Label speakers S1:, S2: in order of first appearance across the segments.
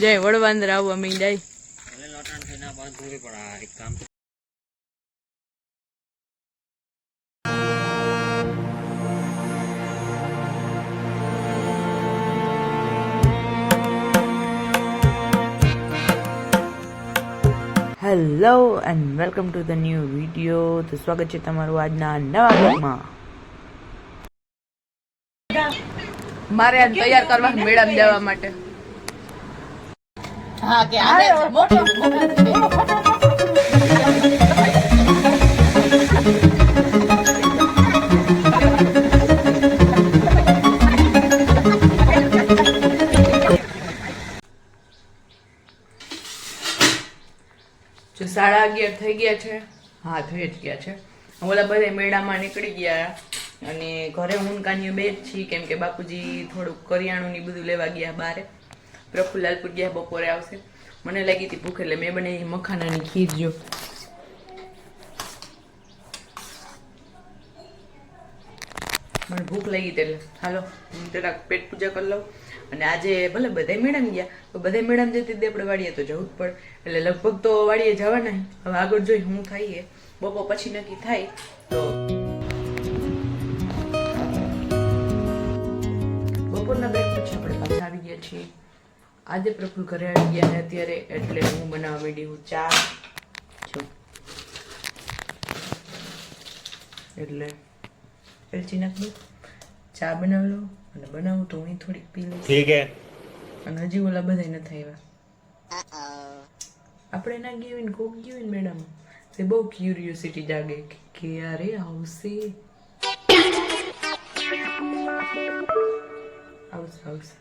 S1: જય વડવાંદર આવું અમે જાય. Hello and welcome to the new video તો સ્વાગત છે તમારું આજના નવા બ્લોગમાં મારે આજ તૈયાર કરવા મેળામાં જવા માટે.
S2: હા કે આવે મોટો
S1: જો સાડા અગિયાર થઈ ગયા છે. હા થઈ જ ગયા છે. ઓલા બધા મેળામાં નીકળી ગયા અને ઘરે હું કાન્યો બે જ છીએ કેમ કે બાપુજી થોડુંક કરિયાણું ને બધું લેવા ગયા બારે. પ્રફુલ્લાલપુર ગયા બપોરે આવશે. મને લાગી હતી, ભૂખ એટલે મેં બનાવી મખાનાની ખીર જો. મને ભૂખ લાગી એટલે, હાલો, હું જરાક પેટ પૂજા કરી લઉં. અને આજે ભલે બધાય મેડમ ગયા તો બધાય મેડમ જતી હતી આપણે વાડીએ તો જવું જ પડે. એટલે લગભગ તો વાડીએ જવાના. હવે આગળ જોઈ હું થાય બપોર પછી નક્કી થાય તો બપોરના બ્રેક પછી આપણે પાછા આવી ગયા છીએ. આજે પ્રફુલ ઘરે આવી ગયા ને અત્યારે એટલે હું બનાવવા માંડી હું ચા. જો. એટલે એલચી નાખ દઉં ચા બનાવી લો અને બનાવું તો હું થોડીક પી લઉં
S3: ઠીક હે.
S1: અને હજી ઓલા બધા નથી આવ્યા. આપણે ના ગયું હોય ને કોક ગયું ને મેડમ તે બહુ ક્યુરિયોસિટી જાગે કે ક્યારે આવશે. આવશે આવશે.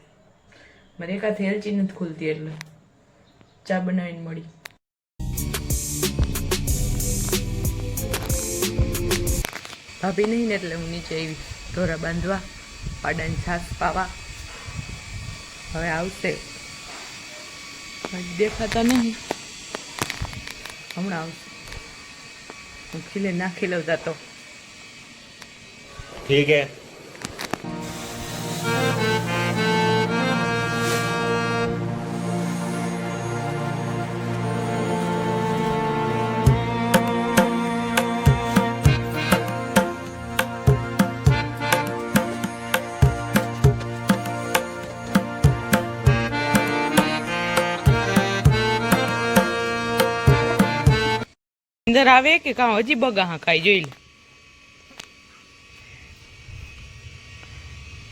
S1: મારે એકાથી એલચી નથી ખુલતી એટલે. ચા બનાવીને મળી. ભાભી નહીં ને એટલે હું નીચે આવી. ઢોરા બાંધવા, પાડાની છાસ પાવા. હવે આવશે. દેખાતા નહીં. હમણાં આવશે. હું ખીલે નાખી લઉં તો.
S3: ઠીક હે.
S1: અંદર આવે કે કાં હજી બગા હા ખાઈ જોઈ લે.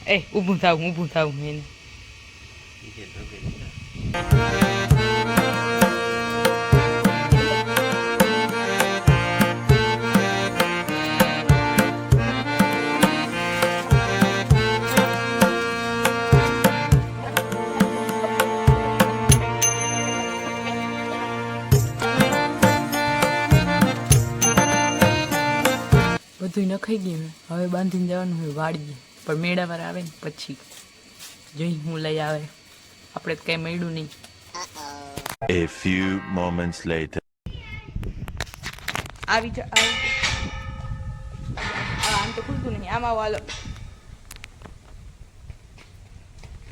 S1: એ, ઊભું થાવું ઊભું થાવું એને. બધું નખાઈ ગયું હવે બાંધીને જવાનું હોય વાડીએ. પણ મેળાવાર આવે ને પછી. જોઈ હું લઈ આવે. આપણે તો કઈ મળ્યું નહીં.
S4: A few moments later.
S1: આવી જ આવી આમ તો ખુલતું નહીં. આમ આવો હાલો.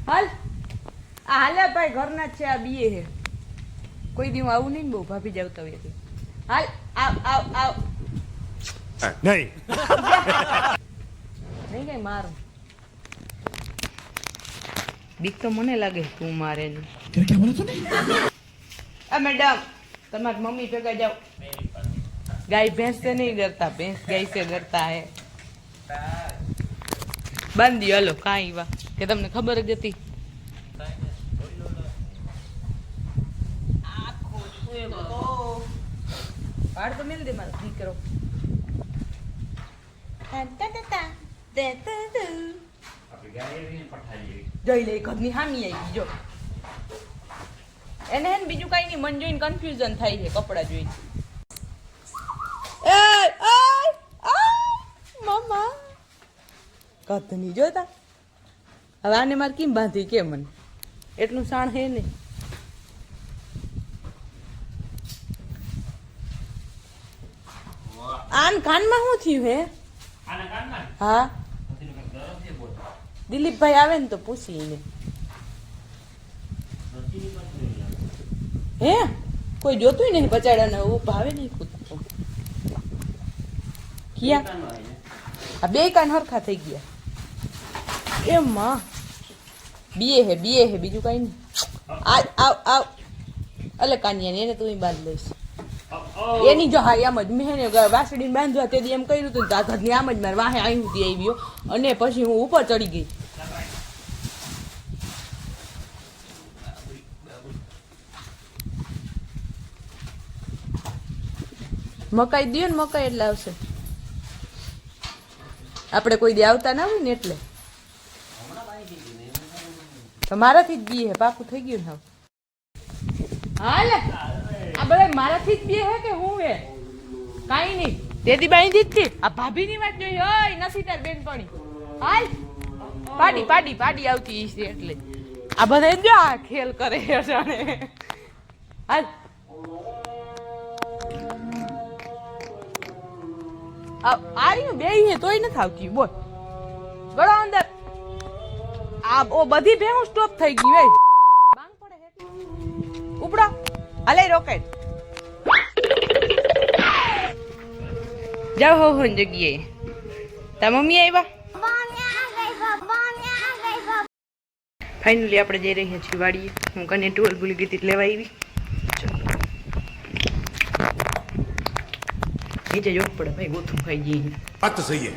S1: હાલ. આ હાલે ભાઈ ઘરના જ છે આ બીએ હે કોઈ દી હું આવું નહીં બહુ ભાભી જ આવતા હોય હાલ આવ આવ આવ.
S4: નહીં
S1: નહીં કઈ મારું. બીક તો મને લાગે તું મારે મેડમ તમારી મમ્મી ભેગા જાઓ. ગાય ભેંસ છે નહીં ડરતા ભેંસ ગાય છે ડરતા હે. બાંધી હલો કાંઈ વા. કે તમને ખબર જ હતી? પાડ તો મેલ દે મારો દીકરો. જોઈ લે ઘરની હામી આવી જો. એને હે બીજું કઈ નહીં મન જોઈને કન્ફ્યુઝન થાય છે કપડાં જોઈ મમ્મા કદ નહીં જોતા. હવે આને મારે કેમ બાંધી કે મને? એટલું સાણ હે નહીં. આન કાનમાં શું થયું હે? હા? દિલીપભાઈ આવે ને તો પૂછી એને. હે? કોઈ જોતું નહીં બચાડાને? ને ભાવે નહીં કૂદતું ક્યાં? આ બે કાન હરખા થઈ ગયા. એમ માં. બીએ હે બીએ હે, બીજું કઈ નહીં. આ આવ આવ અલે કાનિયા એને તું બાંધ લઈશ. એની જો હા, એમ જ મેં વાસળી બાંધવા તે એમ કર્યું હતું ને ઘરની આમ જ મારે વાહે આવી હતી આવ્યો અને પછી હું ઉપર ચડી ગઈ. મકાઈ દયો ને મકાઈ એટલે આવશે. આપણે કોઈ દી આવતા ના હોય ને એટલે. મારાથી જ દીએ પાકું થઈ ગયું ને હા આ બધા મારાથી જ બે હે કે હું હે કાઈ નહીં. તેદી બાંધી જ આ આ ભાભીની વાત જોઈ ઓય નથી તાર બેનપણી. હાલ. પાડી પાડી પાડી આવતી છે એટલે. આ બધા જો આ ખેલ કરે છે જાણે હાલ. આ આર્યું બે હે તોય નથી આવતી. બોલ. ગળો અંદર. આ બધી ભેહું સ્ટોપ થઈ ગઈ વેજ અલે રોકેટ જાઓ હો હો જગ્યાએ તા મમ્મી આવ્યા ફાઇનલી આપણે જઈ રહ્યા છીએ વાડીએ. હું કને ટોલ ભૂલી ગઈ લેવા આવી. નીચે જોવું પડે ભાઈ ગોથું ખાઈ જઈએ.
S4: વાત તો સહી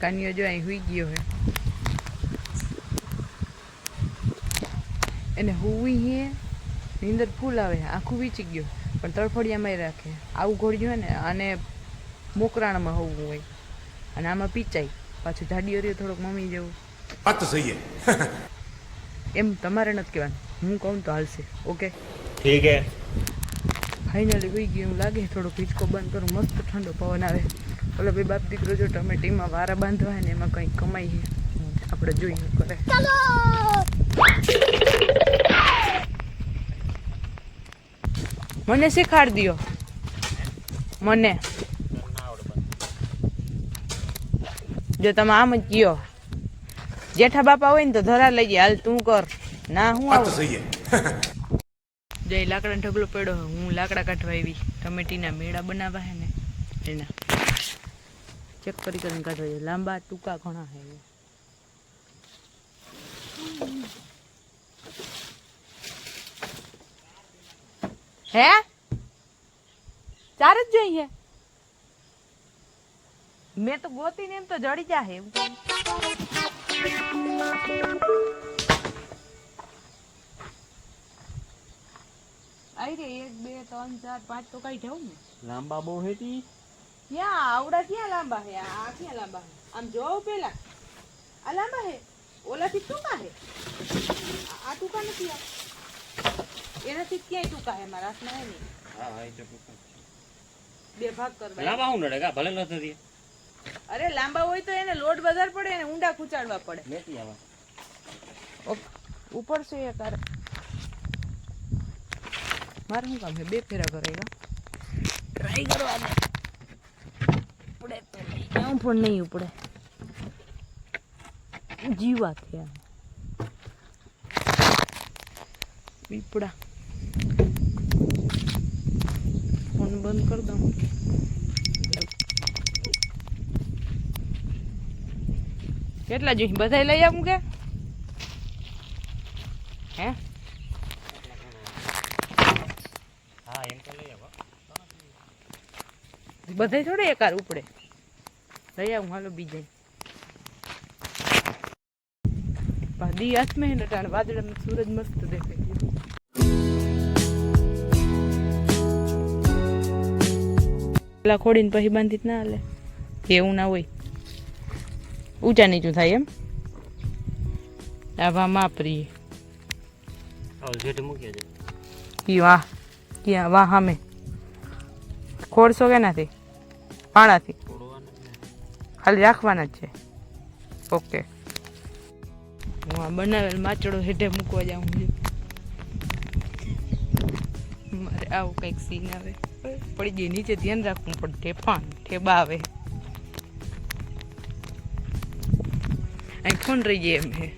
S1: કાનિયો જો અહીં હુઈ ગયો હોય. એને હુવી નીંદર ફૂલ આવે આખું વીચી ગયું પણ તળફળિયામાં રાખે. આવું ઘોડ્યું હોય ને અને મોકરાણમાં હોવું હોય. અને આમાં પીચાય. પાછું જાડી હરીએ થોડોક મમી જેવું.
S4: વાત તો સહી
S1: એમ તમારે નથી કહેવાનું. હું કહું તો હાલશે. ઓકે?
S3: ઠીક હે.
S1: ફાઇનલી હોઈ ગયું. એવું લાગે થોડોક હિંચકો બંધ કરું. મસ્ત ઠંડો પવન આવે. ઓલો ભાઈ બાપ દીકરો જો ટમેટીમાં વારા બાંધવા ને એમાં કંઈ કમાઈ આપણે જોઈએ. કરે મને શીખાડ દો મને. જો તમે આમ જ કયો. જેઠા બાપા હોય ને તો ધરા લઈ જાય હાલ તું કર. ના હું આવું. જય લાકડા ઢગલો પડ્યો હું લાકડા કાઢવા આવી. ટમેટીના મેળા બનાવવા હે ને. એના. ચેક કરી કરીને કાઢવા લાંબા ટૂંકા ઘણા હે. હે ચાર જ જોઈએ મેં તો ગોતીને એમ તો જડી જા હે એવું કહું. આઈ રે એક બે ત્રણ ચાર પાંચ તો કઈ જવું ને
S3: લાંબા બહુ હેતી
S1: ક્યાં આવડા ક્યાં લાંબા હે? આ ક્યાં લાંબા હે? આમ જોવો પેલા. આ લાંબા હે? ઓલાથી ટૂંકા હે? આ- આ ટૂંકા નથી આ. એનાથી ક્યાંય ટૂંકા હે મારા હાથમાં હે નહીં.
S3: હા હા એ તો ટૂંકા.
S1: બે ભાગ કરવા.
S3: લાંબા હું નડે કા ભલે થતી
S1: અરે લાંબા હોય તો એને લોડ વધારે પડે અને ઊંડા કૂચાડવા પડે.
S3: લેતી આવા.
S1: ઉપર છે એક હારે. મારે શું કામ છે? બે ફેરા કરેગા ટ્રાય કરવા દે. ઉપડે તો નહીં. પણ નહીં ઉપડે. જીવા થયા. પીપડા ફોન બંધ કરી દઉં. કેટલા જોઈએ? બધા લઈ આવું કે? હે? બધાય થોડે એકાર ઉપડે. લઈ આવું, હાલો બીજે દી હાથમાં હે ને સૂરજ મસ્ત દેખાય. પેલા ખોડીને પછી બાંધી જ ના હાલે. એવું ના હોય. ઊંચા નીચું થાય એમ. આવા માપરીએ ઈ વાહ. ક્યાં વાહ સામે. ખોડશો કે નથી પાણાથી? ખાલી રાખવાના જ છે. ઓકે. હું આ બનાવેલ માચડો હેઠે મૂકવા જાઉં છું. મારે આવું કંઈક સીન આવે. પડી ગઈ, નીચે ધ્યાન રાખવું પણ ઠેપાણ ઠેબા આવે અહીં ફોન રહી ગયા એમ હે.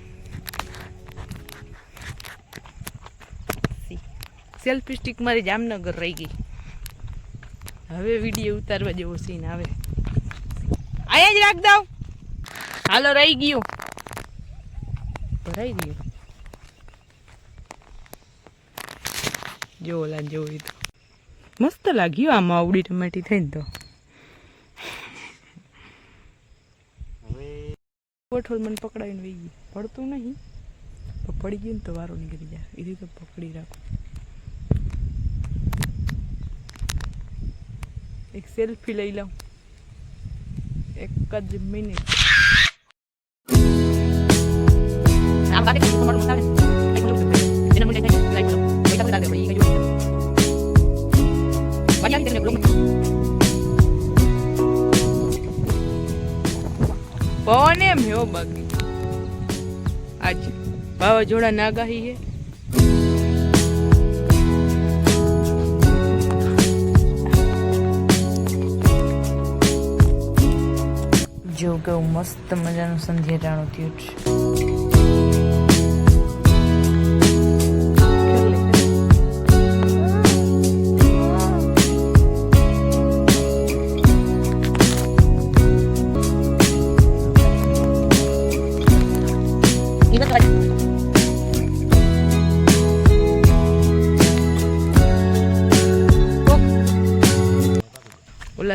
S1: સેલ્ફી સ્ટિક મારી જામનગર રહી ગઈ. હવે વીડિયો ઉતારવા જેવો સીન આવે. આયા જ રાખ દઉં. હાલો, રહી ગયું. ભરાઈ ગયું. જો ઓલા તો. મસ્ત લાગ્યું આમાં આવડી ટમેટી થઈને તો. કઠોળ મને પકડાવીને વહી ગઈ પડતું નહીં. પડી ગયું ને તો વારો નીકળી જાય. એ રીતે પકડી રાખો. એક સેલ્ફી લઈ લઉં. એક જ મિનિટ. હો બાકી. આજ વાવાઝોડા નાગાહી હે. જો કેવું મસ્ત મજાનું સંધ્યા ટાણું થયું છે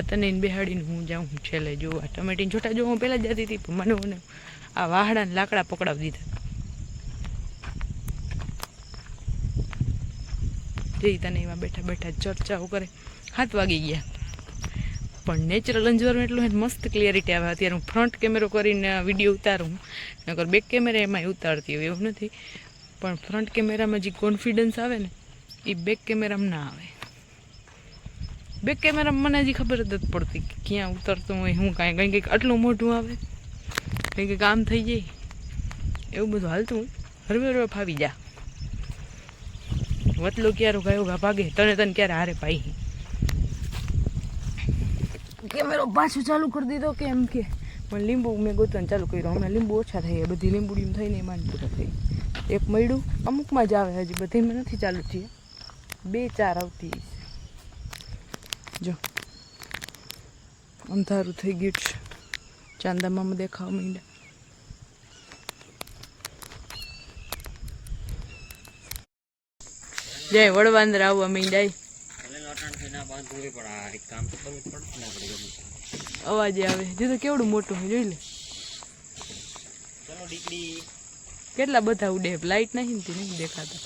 S1: તને બેહાડીને હું જાઉં, હું છેલ્લે જોવા. ટમેટીને છોટા જો હું પહેલાં જતી હતી, પણ મને મને આ વાહડાને લાકડા પકડાવી દીધા. જઈ તને એમાં બેઠા બેઠા ચર્ચાઓ કરે, હાથ વાગી ગયા. પણ નેચરલ એન્જોયમેન્ટ એટલું મસ્ત ક્લિયરિટી આવે. અત્યારે હું ફ્રન્ટ કેમેરો કરીને વીડિયો ઉતારું, નકર બેક કેમેરા એમાં ઉતારતી હોય એવું નથી. પણ ફ્રન્ટ કેમેરામાં જે કોન્ફિડન્સ આવે ને એ બેક કેમેરામાં ના આવે. બેક કેમેરા મને હજી ખબર જ નથી પડતી કે ક્યાં ઉતરતું હોય શું કાંઈ, કંઈ કંઈક આટલું મોટું આવે, કંઈ કંઈક આમ થઈ જાય, એવું બધું હાલતું. હરવે હરવે ફાવી જા. વતલો ક્યારે ગાયો ગા ભાગે, તને તને ક્યારે હારે પાઈ કેમેરો પાછું ચાલુ કરી દીધો કે એમ કે? પણ લીંબુ મેં ગોતવાનું ચાલુ કર્યું. હમણાં લીંબુ ઓછા થઈ ગયા બધી લીંબુડીમ થઈને એમાં પૂરા થઈ. એક મળ્યું, અમુકમાં જ આવે હજી બધીમાં નથી ચાલુ થયા. બે, ચાર આવતી જો. અંધારું થઈ ગયું છે. ચાંદામાં દેખાવા માંડ્યા. જય વડવાંદર આવવા માંડ્યા. અવાજે આવે. જો તો કેવડું મોટું જોઈ લે. કેટલા બધા ઉડે. લાઈટ નહીં ને તે નહીં દેખાતા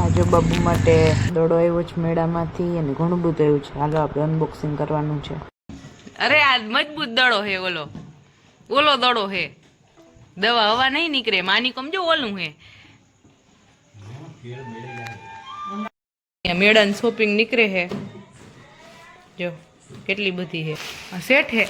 S1: આ જો બાબુ માટે દડો આવ્યો છે મેળામાંથી અને ઘણું બધું આવ્યું છે. હાલો, આપણે અનબોક્સિંગ કરવાનું છે. અરે, આ મજબૂત દડો હે, ઓલો. ઓલો દડો હે. દવા હવા નહીં નીકળે. માની કમજો ઓલું હે. મેળાની શોપિંગ નીકળે હે. જો, કેટલી બધી હે. સેટ હે.